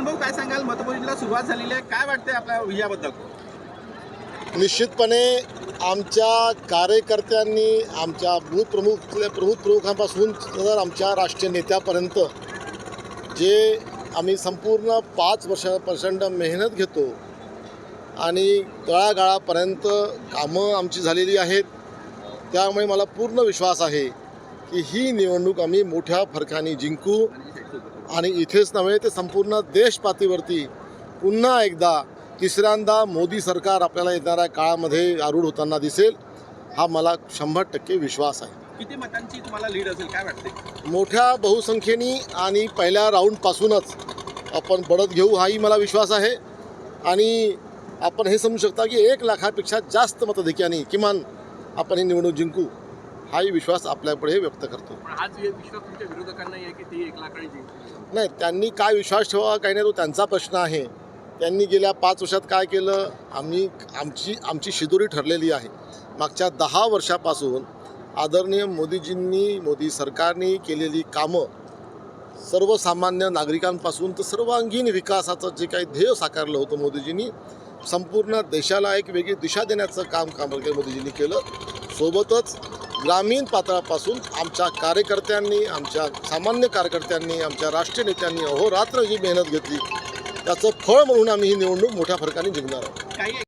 भाऊ, काय सांगाल? मतमोजणीला सुरुवात झालेली आहे. काय आपल्या निश्चितपणे आमच्या कार्यकर्त्यांनी आमच्या बूथ प्रमुख प्रमुख प्रमुखांपासून तर आमच्या राष्ट्रीय नेत्यापर्यंत जे आम्ही संपूर्ण पाच वर्ष प्रचंड मेहनत घेतो आणि तळागाळापर्यंत कामं आमची झालेली आहेत त्यामुळे मला पूर्ण विश्वास आहे की ही निवडणूक आम्ही मोठ्या फरकाने जिंकू. आणि इथेच नव्हे ते संपूर्ण देश पातळीवरती पुन्हा एकदा तिसऱ्यांदा मोदी सरकार आपल्याला येणाऱ्या काळामध्ये आरूढ होताना दिसेल हा मला शंभर टक्के विश्वास आहे. किती मतांची तुम्हाला लीड असेल काय वाटते मोठ्या बहुसंख्येने आणि पहिल्या राऊंडपासूनच आपण बढत घेऊ हाही मला विश्वास आहे. आणि आपण हे समजू शकता की एक लाखापेक्षा जास्त मतधिक्याने किमान आपण ही निवडणूक जिंकू. हाही विश्वास आपल्यापुढे व्यक्त करतो. पण आज विश्वास तुमच्या विरोधकांना आहे की ते एक लाखाने जिंकतील? नाही त्यांनी काय विश्वास ठेवा काही नाही तो त्यांचा प्रश्न आहे. त्यांनी गेल्या पाच वर्षात काय केलं? आम्ही आमची आमची शिदोरी ठरलेली आहे. मागच्या दहा वर्षापासून आदरणीय मोदीजींनी मोदी सरकारने केलेली कामं सर्वसामान्य नागरिकांपासून तर सर्वांगीण विकासाचं जे काही ध्येय साकारलं होतं मोदीजींनी संपूर्ण देशाला एक वेगळी दिशा देण्याचं काम काम मोदीजींनी केलं. सोबतच ग्रामीण पातळापासून आमच्या कार्यकर्त्यांनी आमच्या सामान्य कार्यकर्त्यांनी आमच्या राष्ट्रीय नेत्यांनी अहोरात्र जी मेहनत घेतली. त्याचं फळ म्हणून आम्ही ही निवडणूक मोठ्या फरकाने जिंकणार आहोत.